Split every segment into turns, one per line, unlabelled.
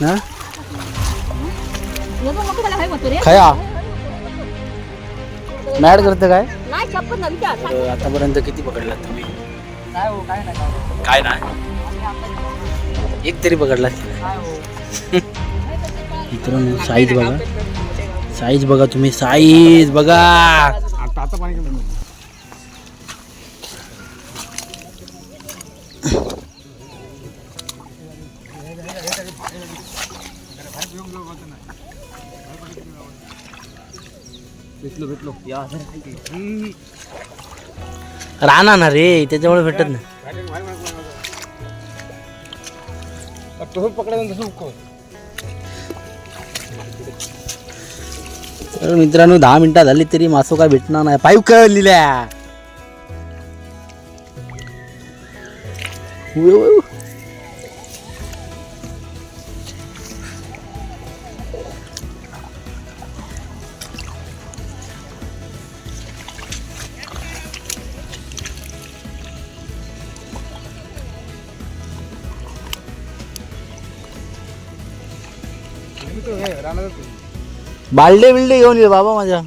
हा
रे
खया मॅड करतं काय
ना
आतापर्यंत किती पकडलात तुम्ही
काय हो काय नाही
काय ना एक तरी पकडला
काय हो
मित्रांनो साईज बघा साईज बघा तुम्ही साईज बघा
भेटलो भेटलो. या
राहणार ना रे त्याच्यामुळे भेटत ना
तसं पकडायचं तसं उकळ
तर मित्रांनो दहा मिनिटं झाली तरी मासो काय भेटणार नाही. पाईप कळलेल्या
राहणार
बालडे बिल्डे घेऊन ये बाबा माझ्या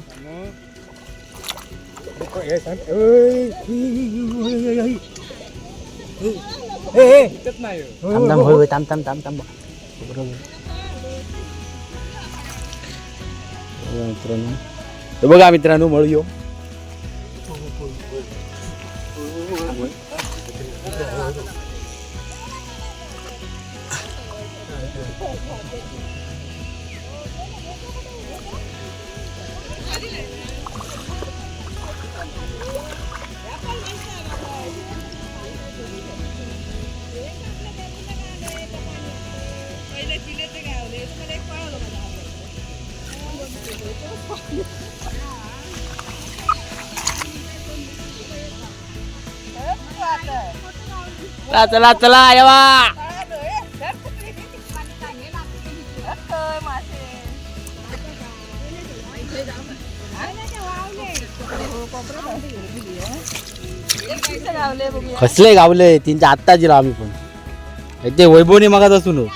थांब थांब होय होय थांब थांब थांब थांब बरोबर बघा मित्रांनो हे बघा मित्रांनो मळू चला चला चला येवा कसले गावले? तीनच्या आत्ता जिला आम्ही पण. ते वैभवने मागत असू न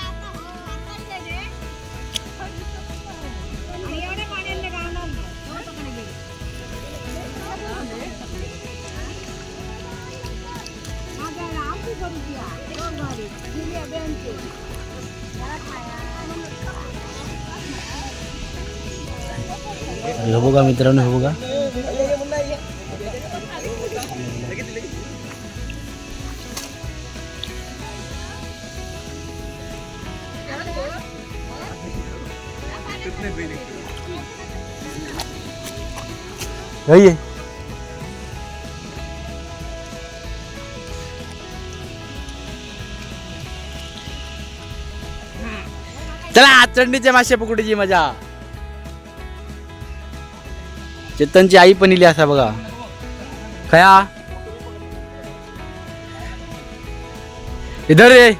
हे बघा मित्रांनो हे बघा. हे ये. चला चंडीचे मासे पकडूची मजा. चेतनची आई पण इली असा बघा. खया. इधर रे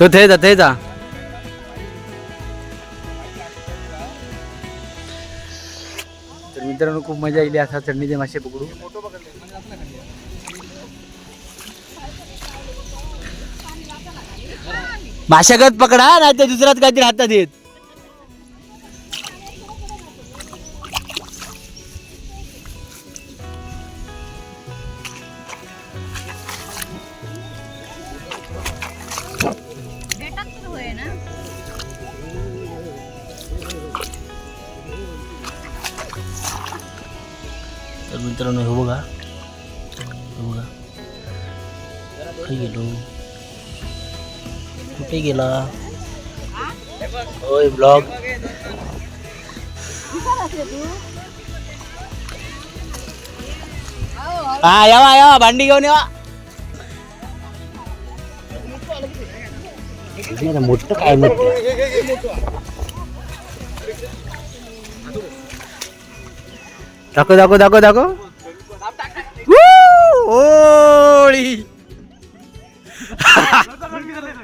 तो थे जा थे जा. मित्रांनो खूप मजा येईल असा चढणीचे मासे पकडू माशागत पकडा नाही तर दुसऱ्यात काहीतरी हातात येत होय ब्लॉग हा यावा यावा भांडी घेऊन यावा मोठं काय दाखव दाखव दाखव दाखव. Woo!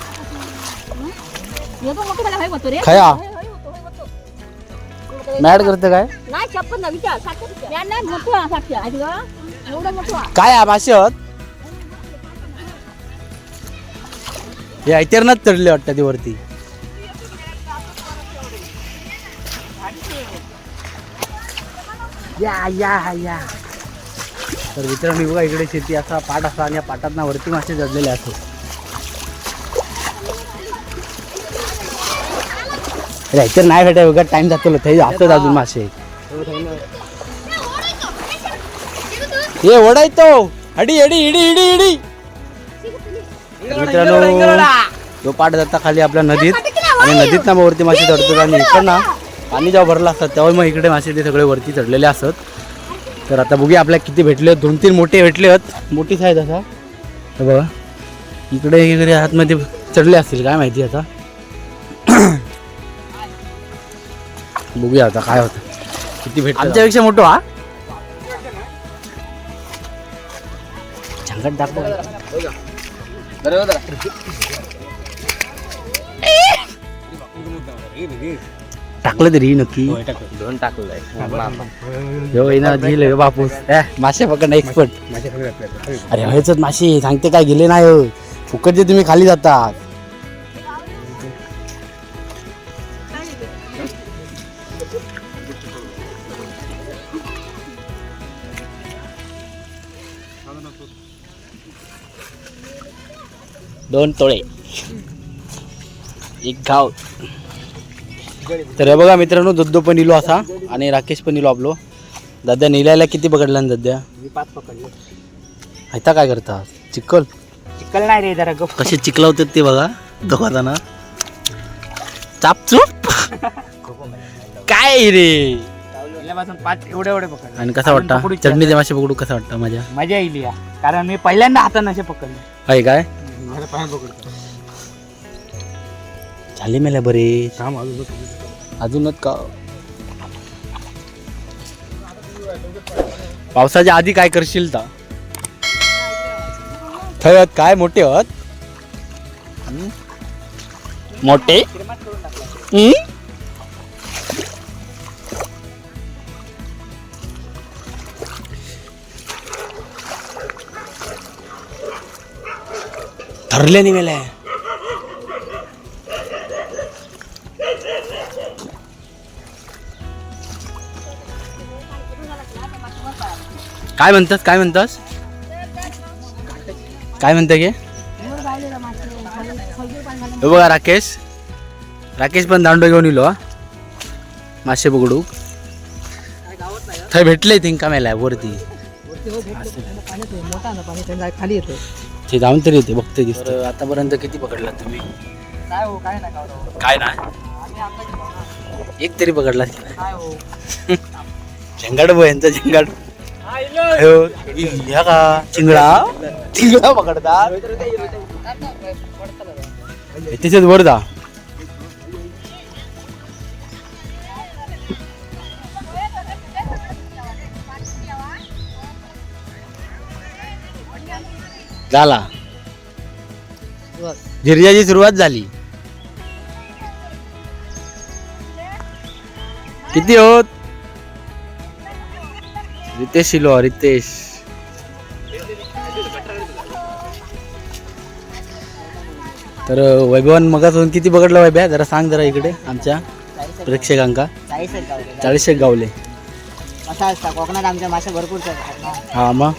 खया. मॅड करते काय?
नाही छप्पन विचार नाही मोठं. एवढं मोठं.
काय आहे आहोत हे ऐतरनाच चढले वाटतं ते वरती. या या या. तर मित्रांनो बघा इकडे शेती असा पाट असा आणि या पाटात ना वरती मासे चढलेले असतात अरे इतर नाही भेटाय बघा टाइम जातो ते असतात अजून मासे. ये ओढायतो अडी अडी इडी इडी इडी. मित्रांनो तो पाठ जाता खाली आपल्या नदीत. आणि नदीत ना मग वरती मासे चढतात आणि इकडं ना पाणी जेव्हा भरलं असतात तेव्हा मग इकडे मासे ते सगळे वरती चढलेले असतात तर आता बघूया आपल्याला किती भेटले दोन तीन मोठे भेटले आहेत मोठी साईज असा बघा. इकडे इकडे आतमध्ये चढले असतील काय माहिती आता. बघूया आता काय होतं. किती भेट आमच्यापेक्षा मोठं हा. झंगट दाखव. टाकलं तरी नक्की.
दोन
झील आहे बापूस ए, मासे पकडणं एक्सपर्ट अरे व्हायच मासे. सांगते काय गेले नाही हो. फुकटचे तुम्ही खाली जातात. दोन तोळे. एक गाव तर हे बघा मित्रांनो दुद्धो पण इलो असा आणि राकेश पण इलो आपलो. दादा निलायला किती पकडला ना दादा
मी पाच पकडले.
आता काय करतात चिकल?
चिकल नाही रे जरा गप
कसे चिकलावतात ते बघा दोघांना. चापचूप काय रे?
पाच एवढे एवढे पकडले.
आणि कसा वाटतं?
पकडूचे
चटणीचे मासे पकडू कसा वाटतं माझ्या
मजा येईल या. कारण मी पहिल्यांदा हातानं असे पकडले.
आहे काय?
माझ्या पाय पकडतो.
झाले मेला बरे.
थांब अजून
अजूनच का? पावसाच्या आधी काय करशील ता? थंय आहेत काय? मोठे आहेत हम्म? मोठे? हम्म? धरले नाही काय म्हणतात काय म्हणतास? काय म्हणता गे? हे बघा राकेश. राकेश पण दांडो घेऊन येलो हो. मासे पकडू. थंय भेटले थिंका मेला वरती.
खाली येतो
ते जाऊन तरी येते बघते दिसत आतापर्यंत किती पकडला तुम्ही?
काय हो काय नाही गावराव.
काय ना एक तरी पकडला.
काय हो?
झंगाड बो यांचा झंगाड ह्या का? चिंगडा चिंगडा पकडतात. त्याच्यात वर जा. झाला. झिरजाची सुरुवात झाली. किती होत? रितेश शिलो रितेश. तर वैभवन मगापासून किती पकडलं वैभ्या जरा सांग जरा इकडे आमच्या प्रेक्षकांका.
चाळीस गावले.
चाळीस एक गावले.
असा असता कोकणात आमच्या मासे भरपूर
हा मग?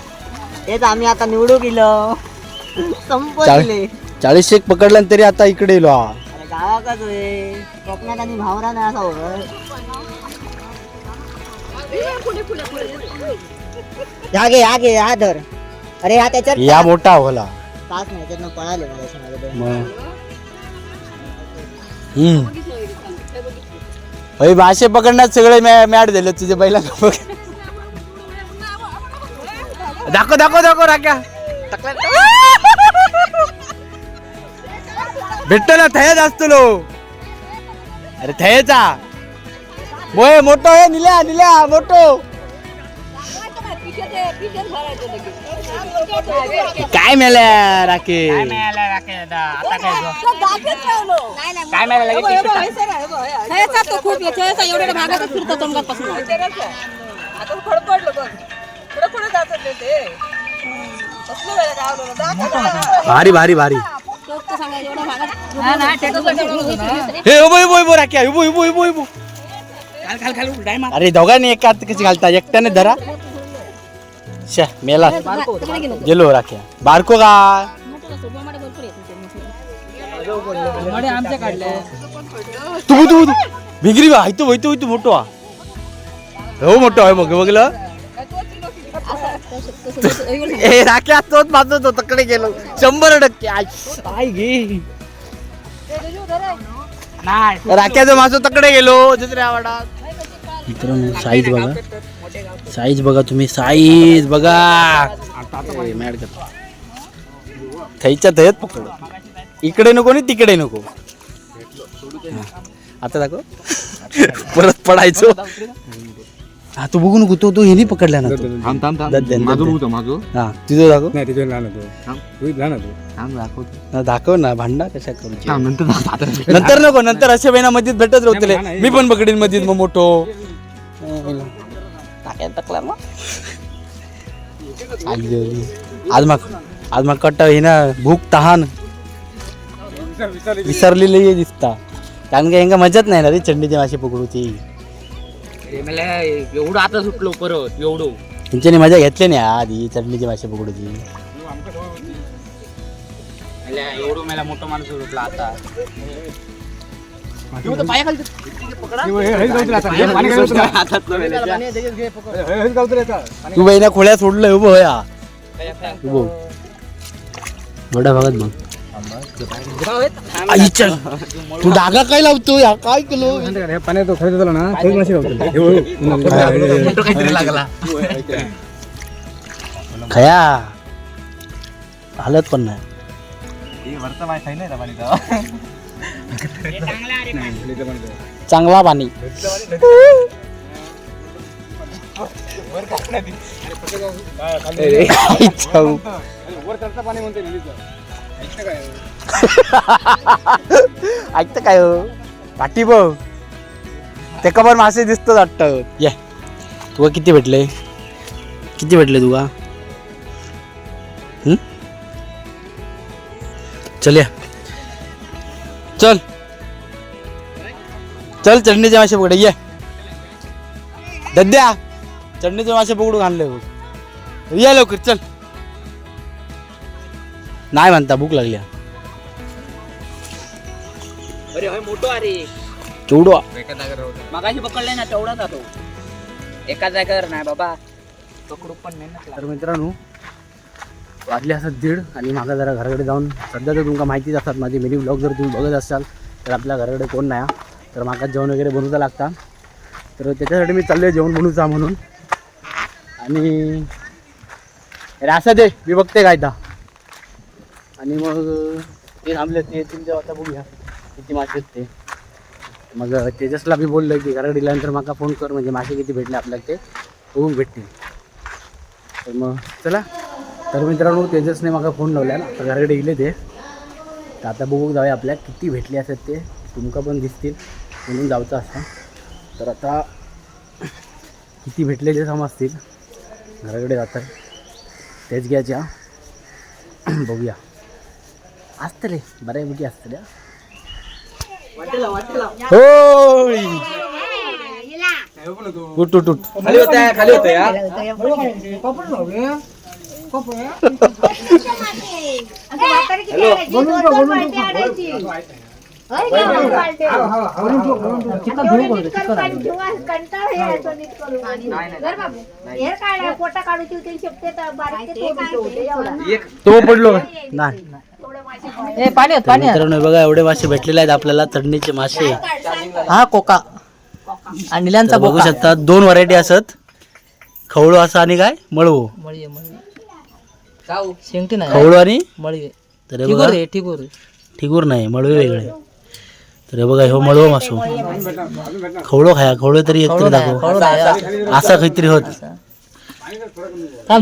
तेच आम्ही आता निवडू गेलो. संपले
चाळीस एक पकडलं तरी आता इकडे येलो. हा
अरे गावाकच होय. कोकणात आणि भावरा नाही असा होय ह्या घे ह्या घे हा धर. अरे हा त्याच्यात
या मोठा होला
तास नाही पळाले मला
मग. हम्म. होय, मासे पकडण्यात सगळे मॅ- मॅट दिले तुझे बैला दाखव दाखव दाखव राख्या भेटतो ना थयच असतो लो अरे थयचा मोय मोठो आहे निल्या निल्या मोठो काय मेल्या राखे
काय मिळालं
खूप एवढ्या भागात फिरतो तोंडापासून
भारी भारी भारी. हे उभो उभो उभो राख्या उभो उभो उभो उभो. अरे दोघांनी एका कशी घालता? एकट्याने धरा. शा मेला. गेलो राख्या बारको का तू तू तू. भिंगरी बा हायतो होयतो होयतो मोठो हा. हो मोठो आहे मग बघलं. ए राख्या तोच माझं तो तकडे गेलो. शंभर टक्के आय काय गे. राख्याचं माझं तकडे गेलो दुसऱ्या आवाडात मित्रांनो साईज बघा. साईज बघा तुम्ही साईज बघा. ए, मॅड करतो थैच्या थयत पकड. इकडे नको आणि तिकडे नको. हा. आता दाखव. परत पडायचो. हा तू बघू नको तो तो ह्यानी पकडला ना तो.
थांब थांब थांब. माझं बघतो माझं
हा. तुझं दाखव.
नाही तिथे लहान होतो तू लहान होतो थांब दाखवतो
हा, दाखव ना भांडा कशा
थांब नंतर दाखव, आता
नंतर नको नंतर अशा बहिणा मधीत भेटत राहतले मी पण पकडीन मधीत मग मोठो. आज मग आज मग कट्टा हे ना भूक तहान. विसरलेली दिसता. कारण का यांका मजाच नाही ना रे चंडीची माशी पकडू ती
एवढं आता सुटलो परत एवढं.
त्यांच्यानी मजा घेतली नाही आधी चटणीची माशी पकडू ती
एवढं मला मोठा माणूस सुटला आता.
तू बहिणा खोळ्या सोडलं उभं होया. उभं. मोठ्या भागात बघ आईच्या तू डागा काय लावतो या काय केलो?
पाण्यात तो खरेदी झाला ना खरेदी माशी लावतो
काहीतरी लागला खया. हालत पण नाही. चांगला पाणी. पाणी म्हणते ऐकतं काय? हो? पाठी बघ ते कबर मासे दिसतो वाटत. ये. तुला किती भेटले? किती भेटले तुला? चल या. चल. चल चटणीचे मासे पकडे. ये. दद्या चटणीचे मासे पकडून आणले बघ. ये लवकर चल. नाही म्हणता भूक लागली.
अरे होय मोठो अरे. मगाशी पकडले ना तेवढाच तो एका जागेवर नाही बाबा. पकडू पण नाही ना
तर मित्रांनो वाजले असतात दीड आणि माझा जरा घराकडे जाऊन सध्या तर तुमका माहितीच असतात माझे मिनी ब्लॉग जर तुम्ही बघत असाल तर आपल्या घराकडे कोण नाही हा. तर माका जेवण वगैरे बनवता लागता. तर त्याच्यासाठी मी चाललोय जेवण बनवूचा म्हणून. आणि अरे असं दे मी बघते काय ता. आणि मग ते थांबले ते येतील तेव्हा आता बघूया. किती मासे आहेत ते. मग तेजसला मी बोललो की घराकडे गेल्यानंतर माका फोन कर म्हणजे मासे किती भेटले आपल्याला ते बघून भेटतील. तर मग चला. तर मित्रांनो तेजसने मला फोन लावला. ना आता घराकडे गेले ते. तर आता बघू जाऊया आपल्या किती भेटले असतात ते. तुमका पण दिसतील. म्हणून जाऊचं असं तर आता किती भेटले ते समजतील. घराकडे जातात. तेच घ्यायच्या. बघूया. असतले बऱ्यापैकी असतले होय उठ उठ उठ
खाली होत खाली होत या
पोटा काढूची होती शेपटे तर बारीक ते तोडीचे होते, एवढा.
तो पडलो नाही.
ए पाणी होत
तर मित्रांनो बघा एवढे मासे भेटलेले आहेत आपल्याला चटणीचे मासे.
हा कोका. आणि निल्यांचा
तर बघू शकता दोन व्हरायटी असत. खवळू असं आणि काय? मळवू.
मळी मळी शेंगटी नाही.
खवळू आणि?
मळी
तर हे बघा.
रे ठीक रे
ठिगूर नाही मळवे वेगळे. तर हे बघा हो मळवं मासो. खवळो खाया खवळो तरी एक तरी दाखव. असा काहीतरी होत.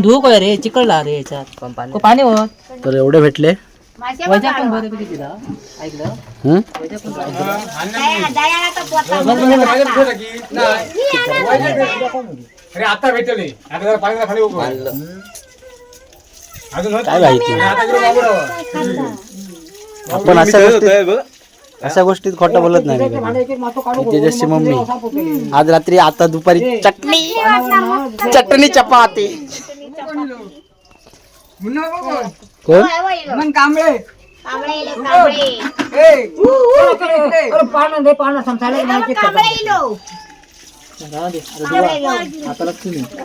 धुवू काय रे? चिकळला रे याच्यात. को पाणी होत?
तर एवढे भेटले.
वैजा पण बरं पैकी दिला ऐकलं?
हम्म?
अरे आता भेटले आता जरा पाण्याला खाली उभं अजून होत
काय माहिती?
आता इकडे मागून राहा.
आपण अशा गोष्टी अशा गोष्टीत खोटं बोलत नाही रे. मम्मी. आज रात्री आता दुपारी चटणी चटणी चपाती. कोण?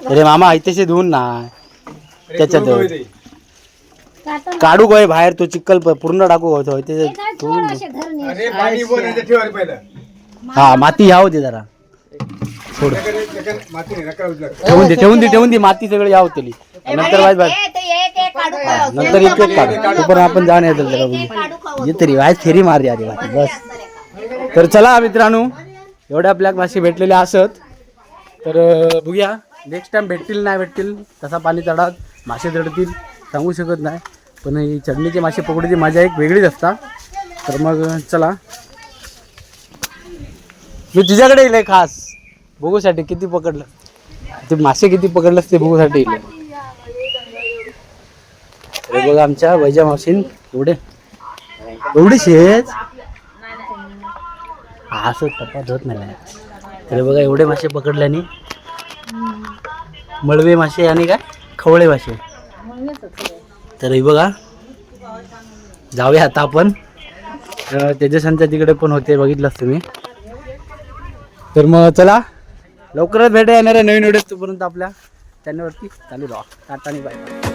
अरे मामा ऐतेशे धुवून ना. त्याच्यात काढू गोय बाहेर तो चिक्कल प- पूर्ण टाकू गोय तो ते धुवून दे.
अरे पाणी वर आहे ते ठेवा रे पहिलं.
हा माती याव दे जरा. सोड.
त्याच्याकडे- त्याच्याकडे माती नाही, नका उचला.
ठेवून दे ठेवून दे ठेवून दे माती सगळं याव तली नंतर वाज बाज हा, नंतर एक एक काढ. तू पण आपण जाऊन येतो जरा बघू. ये तरी वाज फेरी मार यार बाकी बस. तर चला मित्रांनो एवढ्या आपल्या मासे भेटलेले असत. तर बघूया नेक्स्ट टाइम भेटतील नाही भेटतील तसा पाणी चढात मासे चढतील सांगू शकत नाही. पण ही चढणीचे मासे पकडण्याची मजा एक वेगळीच असता. तर मग चला. मी तुझ्याकडे येईल खास. बघूसाठी किती पकडलं. ते मासे किती पकडलंस ते बघूसाठी. येईल हे बघा आमच्या वैजा मावशीन एवढे. एवढे शेत असं टपात होत नाही. तर बघा एवढे मासे पकडल्याने. मळवे मासे आणि काय? खवळे मासे. तर हे बघा जाऊया आता आपण तेजसांच्या तिकडे पण होते बघितलंच तुम्ही. तर मग चला लवकरच भेटा येणार आहे नवीन व्हिडिओ तोपर्यंत आपल्या चॅनलवरती चालू राहा. टाटा आणि बाय